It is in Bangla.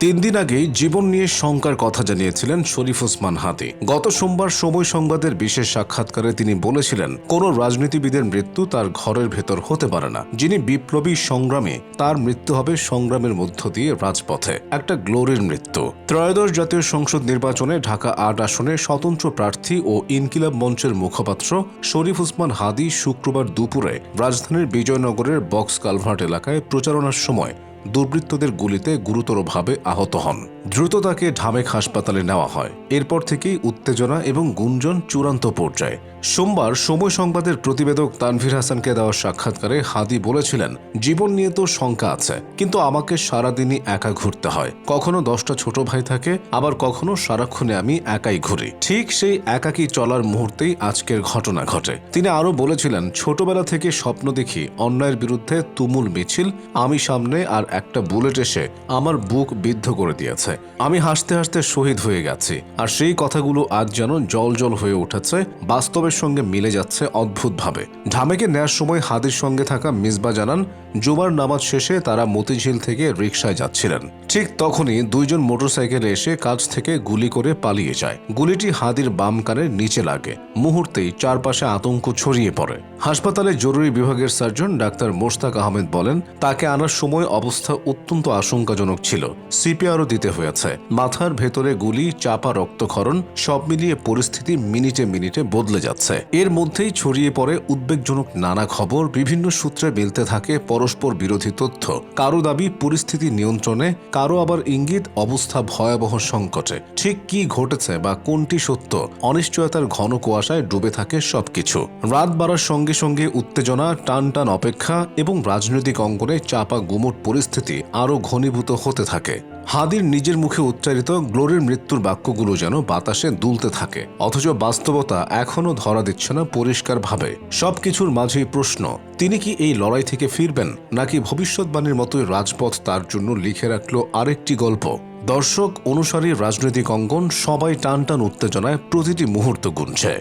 তিন দিন আগেই জীবন নিয়ে শঙ্কার কথা জানিয়েছিলেন শরীফ ওসমান হাদি গত সোমবার সময় সংবাদের বিশেষ সাক্ষাৎকারে তিনি বলেছিলেন, কোন রাজনীতিবিদের মৃত্যু তার ঘরের ভেতর হতে পারে না। যিনি বিপ্লবী সংগ্রামে, তার মৃত্যু হবে সংগ্রামের মধ্য দিয়ে রাজপথে। একটা গ্লোরির মৃত্যু। ত্রয়োদশ জাতীয় সংসদ নির্বাচনে ঢাকা আট আসনে স্বতন্ত্র প্রার্থী ও ইনকিলাব মঞ্চের মুখপাত্র শরীফ ওসমান হাদি শুক্রবার দুপুরে রাজধানীর বিজয়নগরের বক্স কালভার্ট এলাকায় প্রচারণার সময় দুর্বৃত্তদের গুলিতে গুরুতরভাবে আহত হন। দ্রুত তাকে ঢামেক হাসপাতালে নেওয়া হয়। এরপর থেকেই উত্তেজনা এবং গুঞ্জন চূড়ান্ত পর্যায়ে। সোমবার সময় সংবাদের প্রতিবেদক তানভীর হাসানকে দেওয়া সাক্ষাৎকারে হাদি বলেছিলেন, জীবন নিয়ে তো শঙ্কা আছে, কিন্তু আমাকে সারাদিনই একা ঘুরতে হয়। কখনো দশটা ছোট ভাই থাকে, আবার কখনো সারাক্ষণে আমি একাই ঘুরি। ঠিক সেই একাকী চলার মুহূর্তেই আজকের ঘটনা ঘটে। তিনি আরও বলেছিলেন, ছোটবেলা থেকে স্বপ্ন দেখি, অন্যায়ের বিরুদ্ধে তুমুল মিছিল, আমি সামনে আর একটা বুলেট এসে আমার বুক বিদ্ধ করে দিয়েছে। আমি হাসতে হাসতে শহীদ হয়ে গেছি, আর সেই কথাগুলো আজ যেন জল জল হয়ে উঠেছে। বাস্তবের সঙ্গে মিলে যাচ্ছে অদ্ভুতভাবে। ঢামেকে নেয়ার সময় হাদির সঙ্গে থাকা মিসবা জানান, জুমার নামাজ শেষে তারা মতিঝিল থেকে রিকশায় যাচ্ছিলেন। ঠিক তখনই দুইজন মোটরসাইকেলে এসে কাছ থেকে গুলি করে পালিয়ে যায়। গুলিটি হাদির বাম কানের নিচে লাগে। মুহূর্তেই চারপাশে আতঙ্ক ছড়িয়ে পড়ে। হাসপাতালে জরুরি বিভাগের সার্জন ডাক্তার মোস্তাক আহমেদ বলেন, তাকে আনার সময় অবস্থা অত্যন্ত আশঙ্কাজনক ছিল। সিপিআরও দিতে হয়েছে। মাথার ভেতরে গুলি, চাপা রক্তক্ষরণ সব মিলিয়ে পরিস্থিতি মিনিটে মিনিটে বদলে যাচ্ছে। এর মধ্যেই ছড়িয়ে পড়ে উদ্বেগজনক নানা খবর, বিভিন্ন সূত্রে মিলতে থাকে পরস্পর বিরোধী তথ্য। কারও দাবি পরিস্থিতি নিয়ন্ত্রণে, কারও আবার ইঙ্গিত অবস্থা ভয়াবহ সংকটে। ঠিক কি ঘটেছে বা কোনটি সত্য, অনিশ্চয়তার ঘন কুয়াশায় ডুবে থাকে সবকিছু। রাত বাড়ার সঙ্গে সঙ্গে উত্তেজনা টান টান অপেক্ষা এবং রাজনৈতিক অঙ্গনে চাপা গুমট পরিস্থিতি আরও ঘনীভূত হতে থাকে। হাদির নিজের মুখে উচ্চারিত গ্লোরির মৃত্যুর বাক্যগুলো যেন বাতাসে দুলতে থাকে। অথচ বাস্তবতা এখনও ধরা দিচ্ছে না পরিষ্কারভাবে। সবকিছুর মাঝেই প্রশ্ন, তিনি কি এই লড়াই থেকে ফিরবেন, নাকি ভবিষ্যৎবাণীর মতোই রাজপথ তার জন্য লিখে রাখল আরেকটি গল্প? দর্শক, অনুসারী রাজনৈতিক অঙ্গন সবাই টান টান উত্তেজনায় প্রতিটি মুহূর্ত গুনছে।